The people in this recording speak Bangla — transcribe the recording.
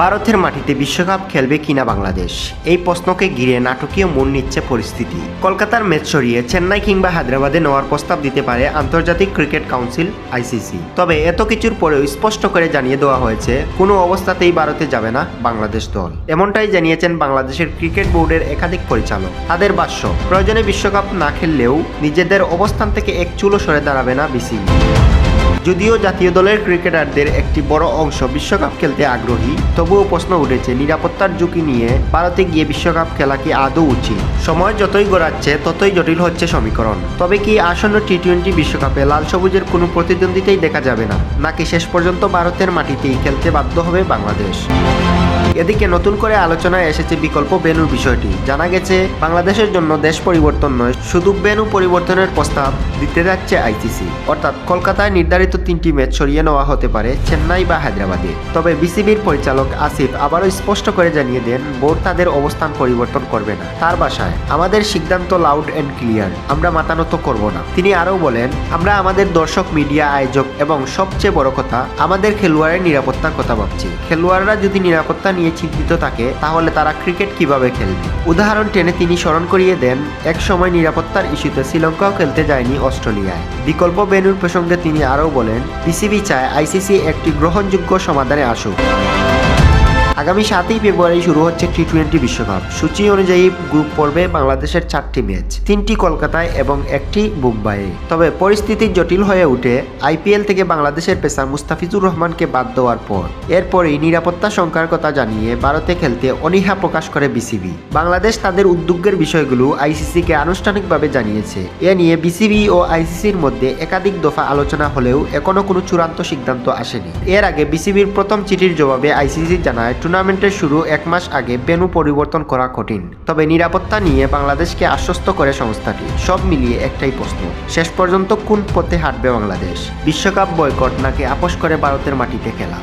ভারতের মাটিতে বিশ্বকাপ খেলবে কিনা বাংলাদেশ? এই প্রশ্নকে ঘিরে নাটকীয় মন নিচ্ছে পরিস্থিতি। কলকাতার ম্যাচ সরিয়ে চেন্নাই কিংবা হায়দ্রাবাদে নেওয়ার প্রস্তাব দিতে পারে আন্তর্জাতিক ক্রিকেট কাউন্সিল, আইসিসি। তবে এত কিছুর পরেও স্পষ্ট করে জানিয়ে দেওয়া হয়েছে, কোনো অবস্থাতেই ভারতে যাবে না বাংলাদেশ দল। এমনটাই জানিয়েছেন বাংলাদেশের ক্রিকেট বোর্ডের একাধিক পরিচালক। তাদের ভাষ্য, প্রয়োজনে বিশ্বকাপ না খেললেও নিজেদের অবস্থান থেকে এক চুলো সরে দাঁড়াবে না বিসিবি। যদিও জাতীয় দলের ক্রিকেটারদের একটি বড় অংশ বিশ্বকাপ খেলতে আগ্রহী, তবুও প্রশ্ন উঠেছে নিরাপত্তার ঝুঁকি নিয়ে ভারতে গিয়ে বিশ্বকাপ খেলা কি আদৌ উচিত? সময় যতই গড়াচ্ছে, ততই জটিল হচ্ছে সমীকরণ। তবে কি আসন্ন টি টোয়েন্টি বিশ্বকাপে লাল সবুজের কোনো প্রতিদ্বন্দ্বিতাই দেখা যাবে না? নাকি শেষ পর্যন্ত ভারতের মাটিতেই খেলতে বাধ্য হবে বাংলাদেশ? এদিকে নতুন করে আলোচনায় এসেছে বিকল্প বেনুর বিষয়টি। জানা গেছে, বাংলাদেশের জন্য দেশ পরিবর্তন নয়, শুধু বেনু পরিবর্তনের প্রস্তাব দিতে যাচ্ছে আইসিসি। অর্থাৎ কলকাতায় নির্ধারিত তিনটি ম্যাচ সরিয়ে নেওয়া হতে পারে চেন্নাই বা হায়দ্রাবাদে। তবে বিসিবির পরিচালক আসিফ আবারও স্পষ্ট করে জানিয়ে দেন, বোর্ড তাদের অবস্থান পরিবর্তন করবে না। তার বাসায়, আমাদের সিদ্ধান্ত লাউড অ্যান্ড ক্লিয়ার আমরা মাতানত করব না। তিনি আরও বলেন, আমরা আমাদের দর্শক, মিডিয়া, আয়োজক এবং সবচেয়ে বড় কথা, আমাদের খেলোয়াড়ের নিরাপত্তার কথা ভাবছি। খেলোয়াড়রা যদি নিরাপত্তা নিয়ে চিন্তিত থাকে, তাহলে তারা ক্রিকেট কীভাবে খেলবে? উদাহরণ টেনে তিনি স্মরণ করিয়ে দেন, এক সময় নিরাপত্তার ইস্যুতে শ্রীলঙ্কাও খেলতে যায়নি অস্ট্রেলিয়ায়। বিকল্প বেনুর প্রসঙ্গে তিনি আরও বলেন বিসিবি চায় আইসিসি একটি গ্রহণযোগ্য সমাধানে আসুক। আগামী সাতই ফেব্রুয়ারি শুরু হচ্ছে টি টোয়েন্টি বিশ্বকাপ। সূচি অনুযায়ী গ্রুপ পর্বে বাংলাদেশের চারটি ম্যাচ, তিনটি কলকাতায় এবং একটি মুম্বাইয়ে। তবে পরিস্থিতি জটিল হয়ে উঠে আইপিএল থেকে বাংলাদেশের পেসার মুস্তাফিজুর রহমানকে বাদ দেওয়ার পর। এরপরই নিরাপত্তা শঙ্কার কথা জানিয়ে ভারতে খেলতে অনীহা প্রকাশ করে বিসিবি। বাংলাদেশ তাদের উদ্যোগের বিষয়গুলো আইসিসিকে আনুষ্ঠানিকভাবে জানিয়েছে। এ নিয়ে বিসিবি ও আইসিসির মধ্যে একাধিক দফা আলোচনা হলেও এখনও কোনো চূড়ান্ত সিদ্ধান্ত আসেনি। এর আগে বিসিবির প্রথম চিঠির জবাবে আইসিসি জানায় টুর্নামেন্টের শুরু এক মাস আগে বেনু পরিবর্তন করা কঠিন। তবে নিরাপত্তা নিয়ে বাংলাদেশকে আশ্বস্ত করে সংস্থাটি, সব মিলিয়ে একটাই প্রশ্ন, শেষ পর্যন্ত কোন পথে হাঁটবে বাংলাদেশ? বিশ্বকাপ বয়কট নাকি আপোষ করে ভারতের মাটিতে খেলা?